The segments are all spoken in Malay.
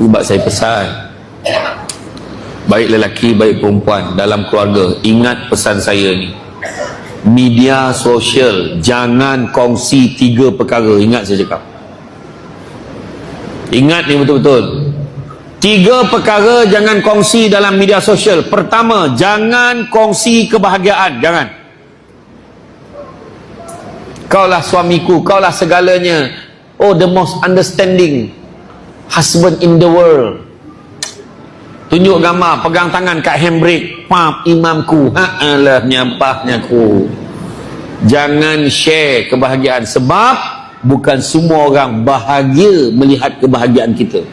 sebab saya pesan. Baik lelaki baik perempuan dalam keluarga ingat pesan saya ni. Media sosial jangan kongsi tiga perkara. Ingat saya cakap. Ingat ni betul-betul. Tiga perkara jangan kongsi dalam media sosial. Pertama jangan kongsi kebahagiaan. Jangan. Kaulah suamiku kaulah segalanya. Oh the most understanding husband in the world. Tunjuk gambar pegang tangan kat handbrake. Pap imamku. Ha'alah nyampahnya ku jangan share kebahagiaan sebab bukan semua orang bahagia melihat kebahagiaan kita.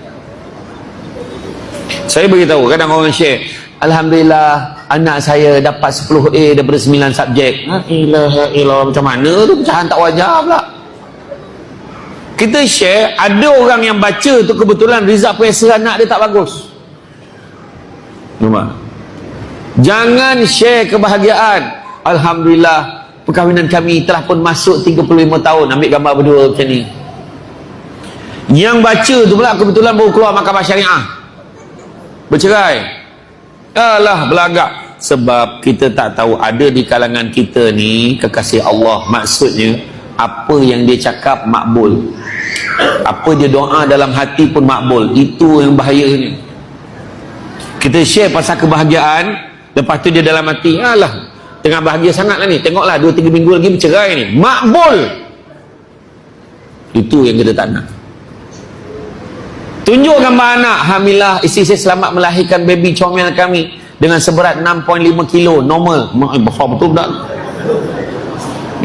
Saya beritahu kadang orang share Alhamdulillah anak saya dapat 10A daripada 9 subjek. Ha, ilah, ilah, macam mana tu? Pecahan tak wajar pula kita share ada orang yang baca tu kebetulan result PSA anak dia tak bagus Cuma. Jangan share kebahagiaan. Alhamdulillah perkahwinan kami telah pun masuk 35 tahun. Ambil gambar berdua macam ni. Yang baca tu pula kebetulan baru keluar mahkamah syariah. Bercerai. Alah belagak. Sebab kita tak tahu ada di kalangan kita ni kekasih Allah. Maksudnya apa yang dia cakap makbul. Apa dia doa dalam hati pun makbul. Itu yang bahayanya. Kita share pasal kebahagiaan lepas tu dia dalam hati alah tengah bahagia sangat lah ni. Tengoklah 2-3 minggu lagi bercerai ni. Makbul! Itu yang kita tak nak. Tunjuk gambar anak Alhamdulillah isteri saya selamat melahirkan baby comel kami dengan seberat 6.5 kilo. Normal. Eh, betul tak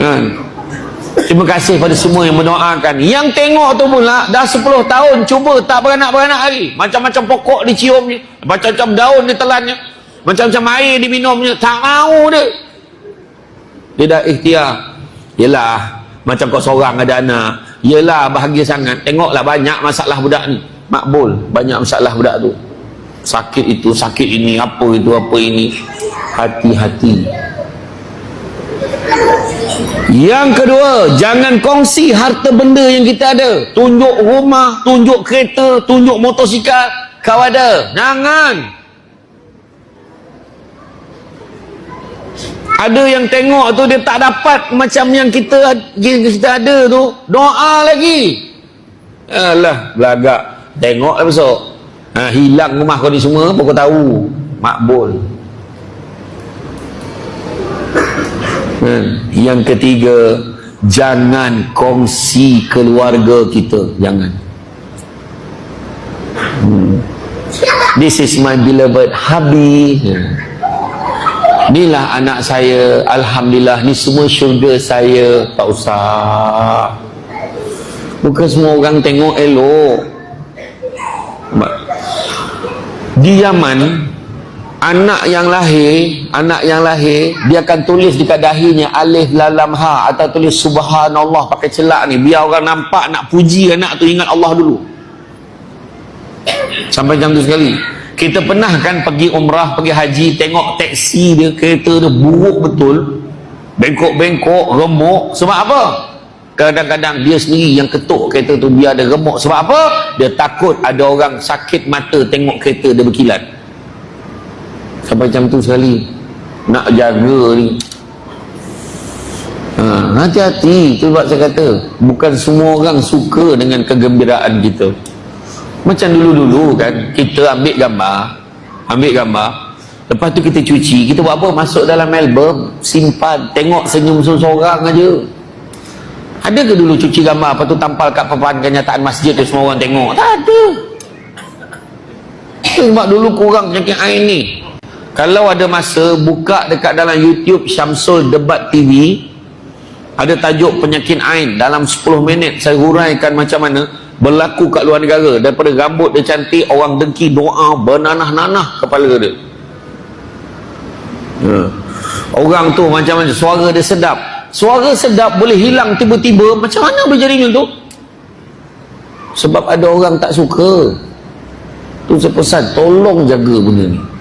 kan Terima kasih pada semua yang mendoakan. Yang tengok tu pula dah 10 tahun cuba tak beranak-beranak lagi. Macam-macam pokok dicium ni, macam-macam daun ditelannya, macam-macam air diminumnya, tak mau dia. Dia dah ikhtiar. Yalah, macam kau seorang ada anak. Yalah bahagia sangat. Tengoklah banyak masalah budak ni. Makbul, banyak masalah budak tu. Sakit itu, sakit ini, apa itu, apa ini. Hati-hati. Yang kedua, jangan kongsi harta benda yang kita ada. Tunjuk rumah, tunjuk kereta, tunjuk motosikal. Kau ada. Jangan. Ada yang tengok tu dia tak dapat macam yang kita yang kita ada tu. Doa lagi. Alah, belagak. Tengoklah besok. Ha, hilang rumah kau ni semua, apa kau tahu? Makbul. Yang ketiga, jangan kongsi keluarga kita. Jangan. Hmm. This is my beloved hubby. Hmm. Inilah anak saya. Alhamdulillah. Ni semua syurga saya. Tak usah. Bukan semua orang tengok elok. Di Yaman, anak yang lahir anak yang lahir dia akan tulis dekat dahinya alif lalam ha atau tulis subhanallah pakai celak ni. Biar orang nampak nak puji anak tu ingat Allah dulu. Sampai jam tu sekali. Kita pernah kan pergi umrah pergi haji tengok teksi dia kereta dia buruk betul. Bengkok-bengkok remuk. Sebab apa? Kadang-kadang dia sendiri yang ketuk kereta tu biar dia remuk. Sebab apa? Dia takut ada orang sakit mata tengok kereta dia berkilat sampai jam tu sekali. Nak jaga ni. Ha, hati-hati tu sebab saya kata bukan semua orang suka dengan kegembiraan kita. Macam dulu-dulu kan kita ambil gambar ambil gambar lepas tu kita cuci kita buat apa? Masuk dalam album simpan tengok senyum seorang aja. Ada ke dulu cuci gambar apa tu tampal kat papan kenyataan masjid tu semua orang tengok? Tak ada. Sebab dulu kurang penyakit air ni kalau ada masa buka dekat dalam YouTube Syamsul Debat TV ada tajuk penyakit ain. Dalam 10 minit saya huraikan macam mana berlaku kat luar negara. Daripada rambut dia cantik orang dengki doa bernanah-nanah kepala dia. Ya. orang tu macam mana? Suara dia sedap. Suara sedap boleh hilang tiba-tiba. Macam mana boleh jadi tu? Sebab ada orang tak suka. Tu saya pesan tolong jaga benda ni